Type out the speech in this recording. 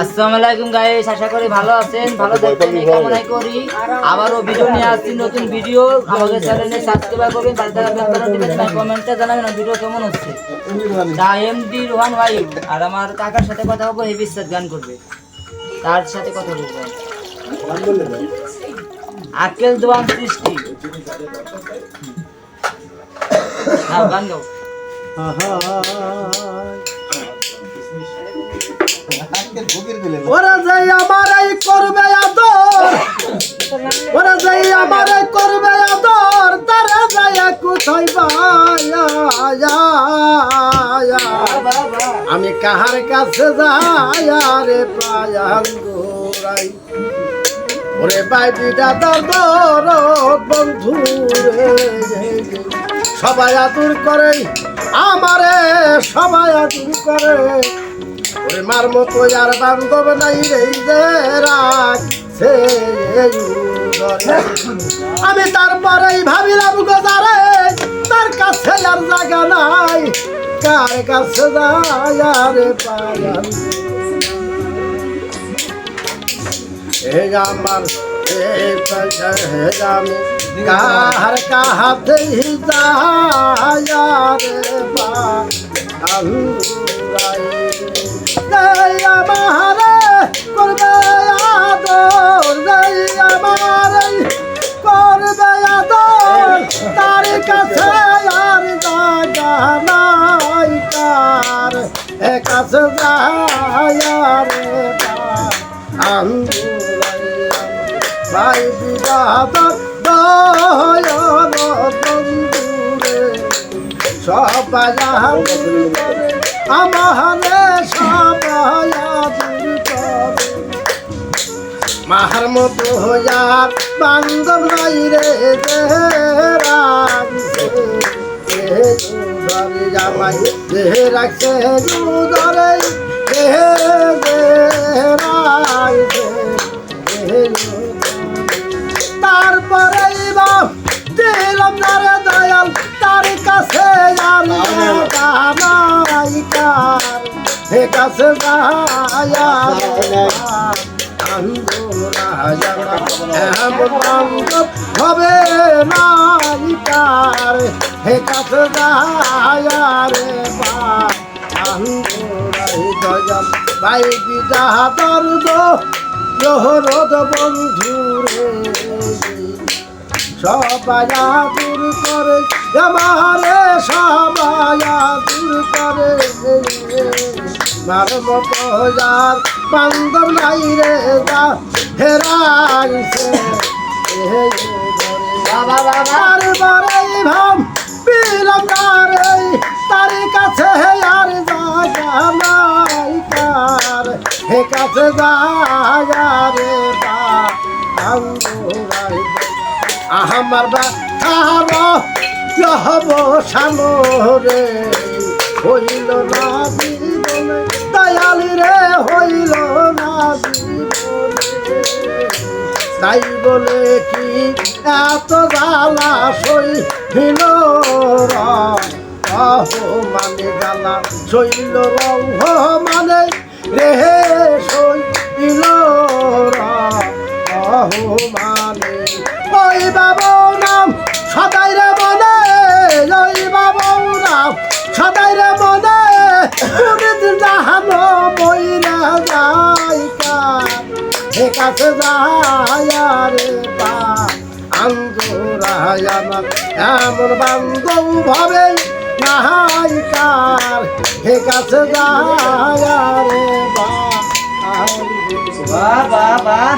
আসসালামু আলাইকুম গাইস আশা করি ভালো আছেন ভালো থাকবেন এই কামনাই করি। আবারও ভিডিও নিয়ে আসছি নতুন ভিডিও আমাদের চ্যানেলে সাবস্ক্রাইব করবেন পাশে থাকা বেল বাটন টিপে কমেন্টে জানাবেন ভিডিও কেমন হচ্ছে? দা এমডি রোহান ভাই আর আমার কাকার সাথে কথা বলব হেভি স্যার গান করবে। তার সাথে কথা বলব। আকেল দোয়ান সৃষ্টি। হ্যাঁ গান গাও। ওরা যাই আমার এই করবে আদর, ওরা যাই আমার এই করবে আদর, তারা যায় কোথায় আমি কাহার কাছে যাই রে পায়াল গোরাই ওরে বাইবি দাদার দর বন্ধু রে। সবাই আদর করে আমারে সবাই আদর করে ওরে মার মতো আর বান্ধব নাই রে রাখছে। আমি তারপরেই ভাবিলাম গোজারে তার কাছে আর জায়গা নাই, কার কাছে যায় রে পায়াল হে আমার, হে পয়সা হে আমি কাহার কাহাতে যায় রে পা আল্লাহ। জয় আমারে করবে আদর জয় আমারে করবে আদর, তার কাছে আর জায়গা নাই কার এ কাছে যায় রে ভাই বন্ধুরে সবাই আমারে সবাই মাহার মতো হইয়ার বান্ধব নাই রে যে রাখছে যে ধরে জামাই যে রাখছে ধরে যে রাখছে যে হে কাছে হবে নাইকার হে কাছে রে ভাই বিদা দর্দ রোদ বন্ধুরে সবায়া দূর করে আমারে সবায়া দূর করে। মার মতো যার বান্ধব নাই রে যা, হেরাইছে। বাবা বাবা আর বারে ভাম পিলাম না রে তার কাছে আর জায়গা নাই কার। হে রে বা আমার বা কার যহব সানো রে। হইল না দয়াল রে, হইল না তাই বলে কি এত জ্বালা সইল রহ মানে জ্বালা সইল রহ মানে রে। কাছে যায় রে পা আঙ্গুরায় আমার এমন বান্ধব ভাবে নাহাই কার? হে কাছে যায় রে বা বাহ বাহ বাহ।